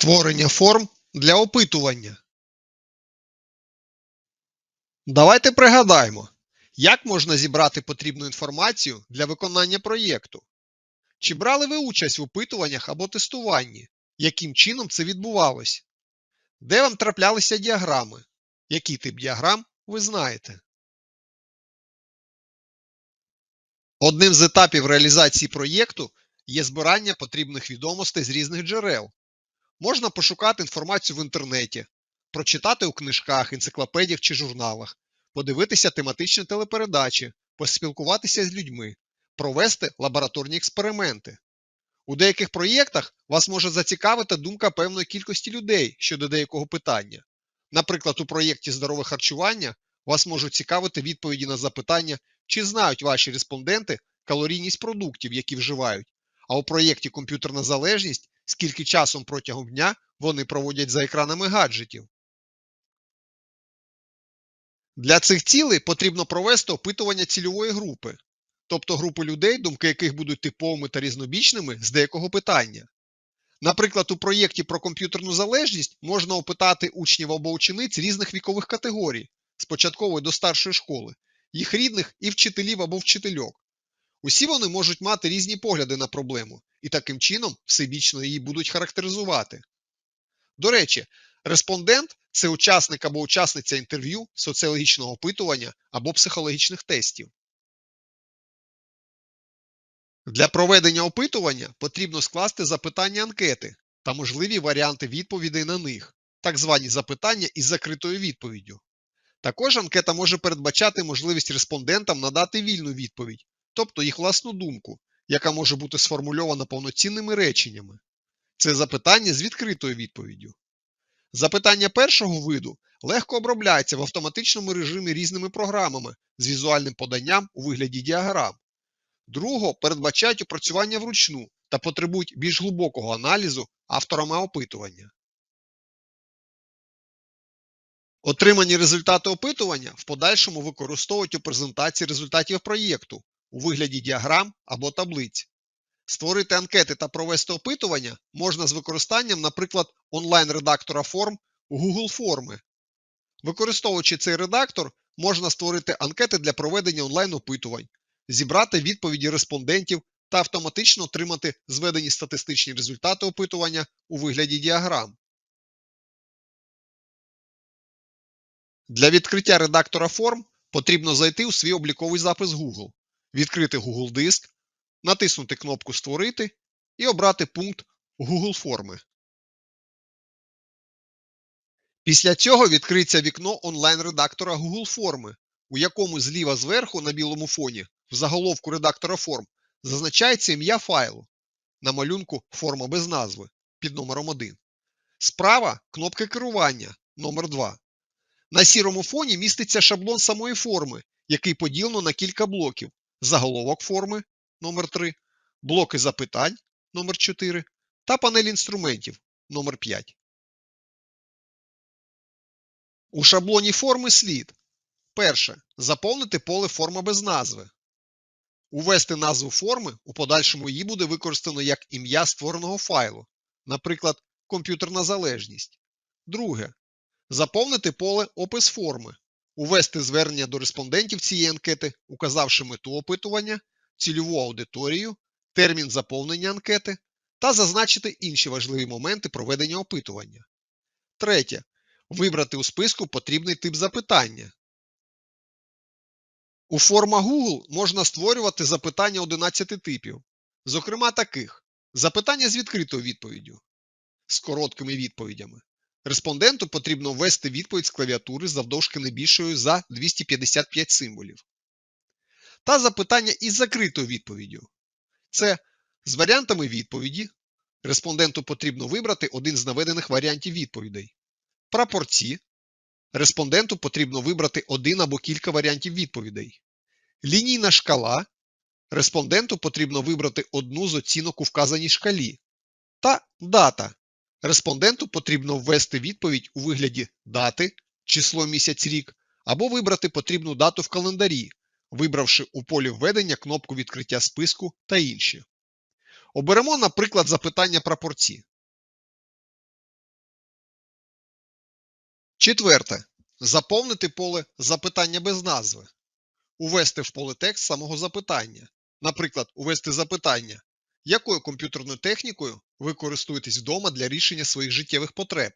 Створення форм для опитування. Давайте пригадаємо, як можна зібрати потрібну інформацію для виконання проєкту. Чи брали ви участь в опитуваннях або тестуванні? Яким чином це відбувалось? Де вам траплялися діаграми? Який тип діаграм ви знаєте? Одним з етапів реалізації проєкту є збирання потрібних відомостей з різних джерел. Можна пошукати інформацію в інтернеті, прочитати у книжках, енциклопедіях чи журналах, подивитися тематичні телепередачі, поспілкуватися з людьми, провести лабораторні експерименти. У деяких проєктах вас може зацікавити думка певної кількості людей щодо деякого питання. Наприклад, у проєкті здорове харчування вас можуть цікавити відповіді на запитання, чи знають ваші респонденти калорійність продуктів, які вживають, а у проєкті комп'ютерна залежність скільки часом протягом дня вони проводять за екранами гаджетів. Для цих цілей потрібно провести опитування цільової групи, тобто групи людей, думки яких будуть типовими та різнобічними з деякого питання. Наприклад, у проєкті про комп'ютерну залежність можна опитати учнів або учениць різних вікових категорій з початкової до старшої школи, їх рідних і вчителів або вчительок. Усі вони можуть мати різні погляди на проблему і таким чином всебічно її будуть характеризувати. До речі, респондент це учасник або учасниця інтерв'ю, соціологічного опитування або психологічних тестів. Для проведення опитування потрібно скласти запитання анкети та можливі варіанти відповідей на них, так звані запитання із закритою відповіддю. Також анкета може передбачати можливість респондентам надати вільну відповідь, тобто їх власну думку, яка може бути сформульована повноцінними реченнями. Це запитання з відкритою відповіддю. Запитання першого виду легко обробляється в автоматичному режимі різними програмами з візуальним поданням у вигляді діаграм. Другого передбачають опрацювання вручну та потребують більш глибокого аналізу авторами опитування. Отримані результати опитування в подальшому використовують у презентації результатів проєкту у вигляді діаграм або таблиць. Створити анкети та провести опитування можна з використанням, наприклад, онлайн-редактора форм Google Форми. Використовуючи цей редактор, можна створити анкети для проведення онлайн-опитувань, зібрати відповіді респондентів та автоматично отримати зведені статистичні результати опитування у вигляді діаграм. Для відкриття редактора форм потрібно зайти у свій обліковий запис Google, відкрити Google Диск, натиснути кнопку Створити і обрати пункт Google Форми. Після цього відкриється вікно онлайн-редактора Google Форми, у якому зліва зверху на білому фоні в заголовку редактора форм зазначається ім'я файлу на малюнку форма без назви під номером 1. Справа кнопки керування номер 2 На сірому фоні міститься шаблон самої форми, який поділено на кілька блоків: заголовок форми номер 3 блоки запитань номер 4 та панель інструментів номер 5 У шаблоні форми слід. Перше. Заповнити поле форма без назви. Увести назву форми, у подальшому її буде використано як ім'я створеного файлу, наприклад, комп'ютерна залежність. Друге. Заповнити поле опис форми. Увести звернення до респондентів цієї анкети, указавши мету опитування, цільову аудиторію, термін заповнення анкети та зазначити інші важливі моменти проведення опитування. Третє. Вибрати у списку потрібний тип запитання. У форма Google можна створювати запитання 11 типів, зокрема таких: запитання з відкритою відповіддю, з короткими відповідями. Респонденту потрібно ввести відповідь з клавіатури завдовжки не більшою за 255 символів. Та запитання із закритою відповіддю. Це з варіантами відповіді. Респонденту потрібно вибрати один з наведених варіантів відповідей. Прапорці. Респонденту потрібно вибрати один або кілька варіантів відповідей. Лінійна шкала. Респонденту потрібно вибрати одну з оцінок у вказаній шкалі. Та дата. Респонденту потрібно ввести відповідь у вигляді дати, число місяць рік, або вибрати потрібну дату в календарі, вибравши у полі введення кнопку відкриття списку та інші. Оберемо, наприклад, запитання прапорці. Четверте. Заповнити поле запитання без назви. Увести в поле текст самого запитання. Наприклад, увести запитання, якою комп'ютерною технікою ви користуєтесь вдома для рішення своїх життєвих потреб.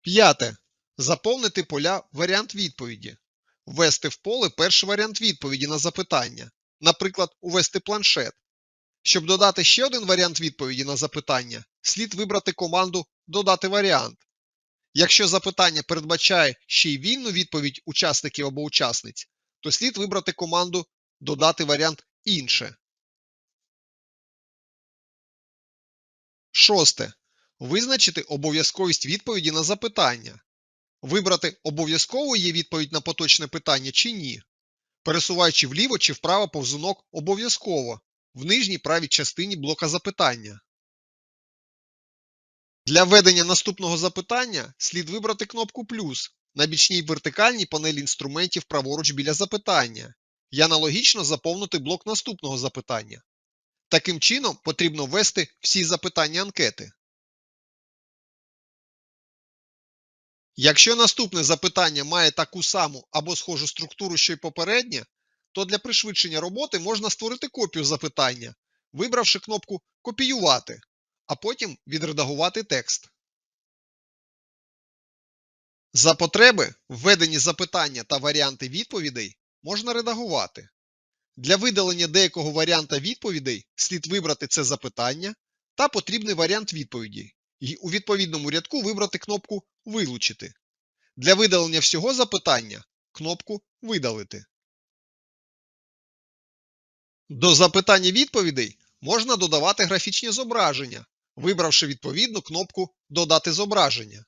П'яте. Заповнити поля варіант відповіді. Ввести в поле перший варіант відповіді на запитання. Наприклад, увести планшет. Щоб додати ще один варіант відповіді на запитання, слід вибрати команду Додати варіант. Якщо запитання передбачає ще й вільну відповідь учасників або учасниць, то слід вибрати команду Додати варіант інше. Шосте. Визначити обов'язковість відповіді на запитання. Вибрати обов'язково є відповідь на поточне питання чи ні. Пересуваючи вліво чи вправо повзунок обов'язково в нижній правій частині блока запитання. Для введення наступного запитання слід вибрати кнопку плюс на бічній вертикальній панелі інструментів праворуч біля запитання і аналогічно заповнити блок наступного запитання. Таким чином потрібно ввести всі запитання анкети. Якщо наступне запитання має таку саму або схожу структуру, що й попереднє, то для пришвидшення роботи можна створити копію запитання, вибравши кнопку Копіювати, а потім відредагувати текст. За потреби введені запитання та варіанти відповідей можна редагувати. Для видалення деякого варіанта відповідей слід вибрати це запитання та потрібний варіант відповіді і у відповідному рядку вибрати кнопку Вилучити. Для видалення всього запитання кнопку Видалити. До запитання відповідей можна додавати графічні зображення, вибравши відповідну кнопку Додати зображення.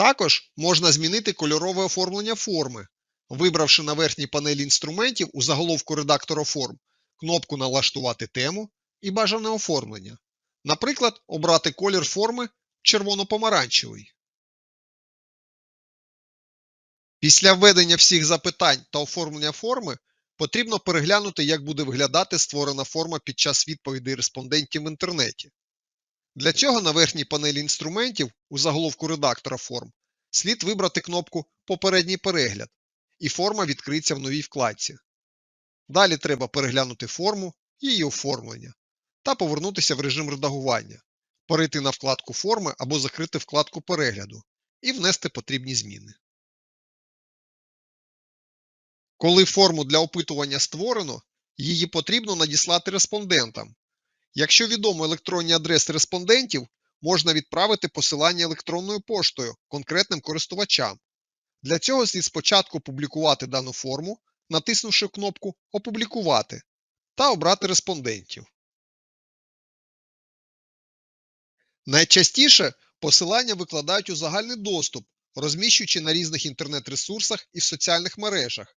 Також можна змінити кольорове оформлення форми, вибравши на верхній панелі інструментів у заголовку редактора форм кнопку Налаштувати тему і бажане оформлення. Наприклад, обрати колір форми червоно-помаранчевий. Після введення всіх запитань та оформлення форми потрібно переглянути, як буде виглядати створена форма під час відповідей респондентів в інтернеті. Для цього на верхній панелі інструментів у заголовку редактора форм слід вибрати кнопку Попередній перегляд, і форма відкриється в новій вкладці. Далі треба переглянути форму і її оформлення та повернутися в режим редагування, перейти на вкладку Форми або закрити вкладку перегляду і внести потрібні зміни. Коли форму для опитування створено, її потрібно надіслати респондентам. Якщо відомо електронні адреси респондентів, можна відправити посилання електронною поштою конкретним користувачам. Для цього слід спочатку опублікувати дану форму, натиснувши кнопку Опублікувати та обрати респондентів. Найчастіше посилання викладають у загальний доступ, розміщуючи на різних інтернет-ресурсах і в соціальних мережах.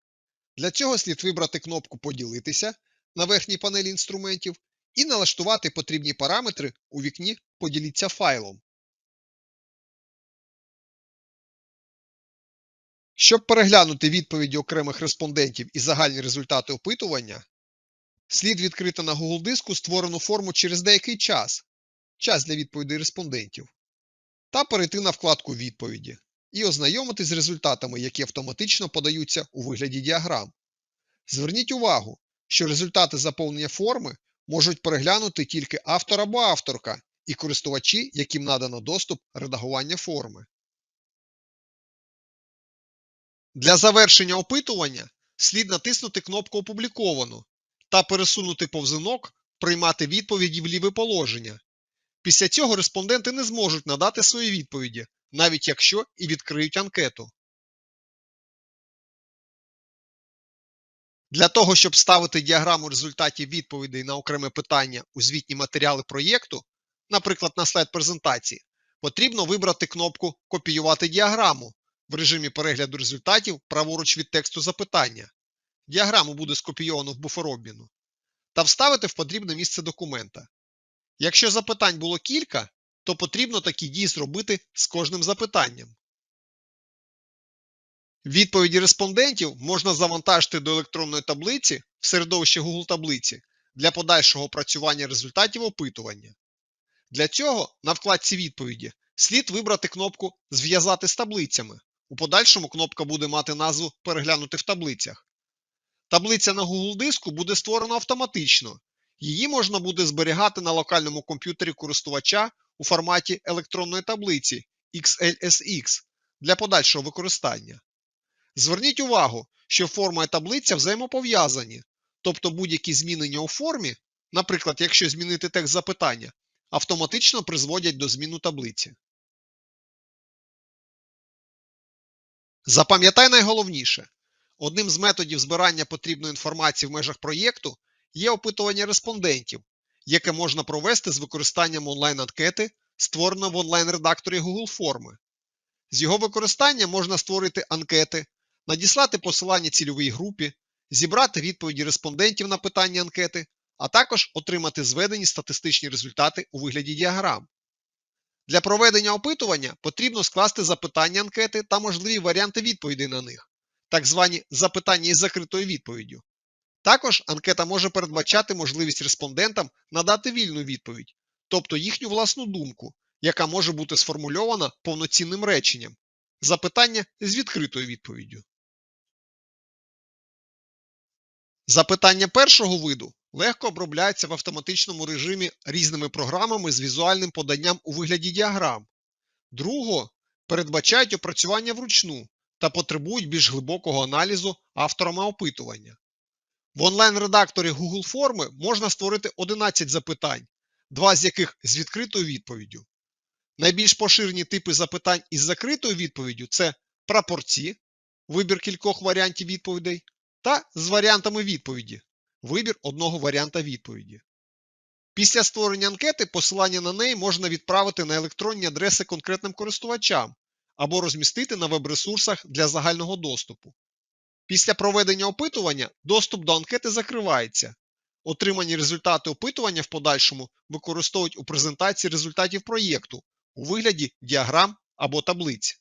Для цього слід вибрати кнопку Поділитися на верхній панелі інструментів і налаштувати потрібні параметри у вікні Поділіться файлом. Щоб переглянути відповіді окремих респондентів і загальні результати опитування, слід відкрити на Google диску створену форму через деякий час, час для відповідей респондентів, та перейти на вкладку Відповіді і ознайомитись з результатами, які автоматично подаються у вигляді діаграм. Зверніть увагу, що результати заповнення форми можуть переглянути тільки автор або авторка і користувачі, яким надано доступ редагування форми. Для завершення опитування слід натиснути кнопку Опубліковано та пересунути повзунок Приймати відповіді в ліве положення. Після цього респонденти не зможуть надати свої відповіді, навіть якщо і відкриють анкету. Для того, щоб ставити діаграму результатів відповідей на окреме питання у звітні матеріали проєкту, наприклад, на слайд презентації, потрібно вибрати кнопку Копіювати діаграму в режимі перегляду результатів праворуч від тексту запитання. Діаграму буде скопійовано в буфер обміну. Та вставити в потрібне місце документа. Якщо запитань було кілька, то потрібно такі дії зробити з кожним запитанням. Відповіді респондентів можна завантажити до електронної таблиці в середовище Google таблиці для подальшого опрацювання результатів опитування. Для цього на вкладці відповіді слід вибрати кнопку Зв'язати з таблицями. У подальшому кнопка буде мати назву Переглянути в таблицях. Таблиця на Google диску буде створена автоматично. Її можна буде зберігати на локальному комп'ютері користувача у форматі електронної таблиці XLSX для подальшого використання. Зверніть увагу, що форма і таблиця взаємопов'язані, тобто будь-які змінення у формі, наприклад, якщо змінити текст запитання, автоматично призводять до зміну таблиці. Запам'ятай найголовніше. Одним з методів збирання потрібної інформації в межах проєкту є опитування респондентів, яке можна провести з використанням онлайн-анкети, створеної в онлайн-редакторі Google Форми. З його використанням можна створити анкети, надіслати посилання цільовій групі, зібрати відповіді респондентів на питання анкети, а також отримати зведені статистичні результати у вигляді діаграм. Для проведення опитування потрібно скласти запитання анкети та можливі варіанти відповідей на них, так звані запитання із закритою відповіддю. Також анкета може передбачати можливість респондентам надати вільну відповідь, тобто їхню власну думку, яка може бути сформульована повноцінним реченням. Запитання з відкритою відповіддю. Запитання першого виду легко обробляються в автоматичному режимі різними програмами з візуальним поданням у вигляді діаграм. Другого передбачають опрацювання вручну та потребують більш глибокого аналізу авторами опитування. В онлайн-редакторі Google Форми можна створити 11 запитань, два з яких з відкритою відповіддю. Найбільш поширені типи запитань із закритою відповіддю це прапорці, вибір кількох варіантів відповідей, та з варіантами відповіді, вибір одного варіанта відповіді. Після створення анкети посилання на неї можна відправити на електронні адреси конкретним користувачам або розмістити на веб-ресурсах для загального доступу. Після проведення опитування доступ до анкети закривається. Отримані результати опитування в подальшому використовують у презентації результатів проєкту у вигляді діаграм або таблиць.